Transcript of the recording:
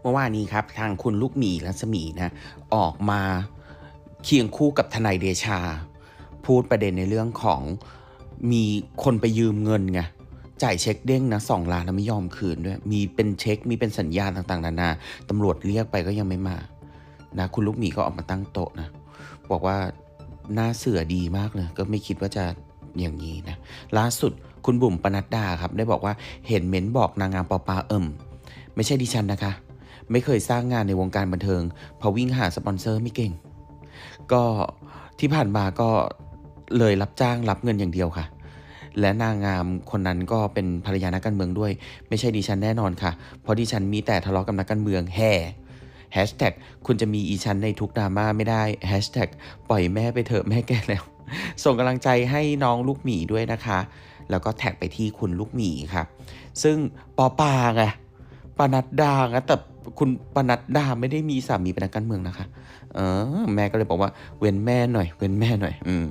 เมื่อวานนี้ครับทางคุณลูกหมีรัศมีนะออกมาเคียงคู่กับทนายเดชา พูดประเด็นในเรื่องของมีคนไปยืมเงินไงจ่ายเช็คเด้งนะสองล้านแล้วไม่ยอมคืนด้วย มีเป็นเช็ค มีเป็นสัญญาต่างๆ นานาตำรวจเรียกไปก็ยังไม่มานะคุณลูกหมีก็ออกมาตั้งโต๊ะนะ บอกว่าหน้าเสือดีมากเลย ก็ไม่คิดว่าจะอย่างนี้นะ ล่าสุดคุณบุ๋มปนัดดาครับ ได้บอกว่าเห็นเม้นบอกนางงามปอปาเอิ่ม ไม่ใช่ดิฉันนะคะ ไม่เคยสร้างงานในวงการบันเทิงเพอวิ่งหาสปอนเซอร์ไม่เก่ง ก็ที่ผ่านมาก็เลยรับจ้างรับเงินอย่างเดียวค่ะ และนางงามคนนั้นก็เป็นภรรยานักการเมืองด้วย ไม่ใช่ดิฉันแน่นอนค่ะ เพราะดิฉันมีแต่ทะเลาะกับนักการเมืองแห่แฮชแท็กคุณจะมีอีฉันในทุกดราม่าไม่ได้แฮชแท็กปล่อยแม่ไปเถอะแม่แก่แล้ว ส่งกำลังใจให้น้องลูกหมีด้วยนะคะ แล้วก็แท็กไปที่คุณลูกหมีครับ ซึ่งปอปาไงปนัดดาไงแต่ คุณปนัดดาไม่ได้มีสามีเป็นนักการเมืองนะคะ เออ แม่ก็เลยบอกว่าเว้นแม่หน่อย เว้นแม่หน่อย อืม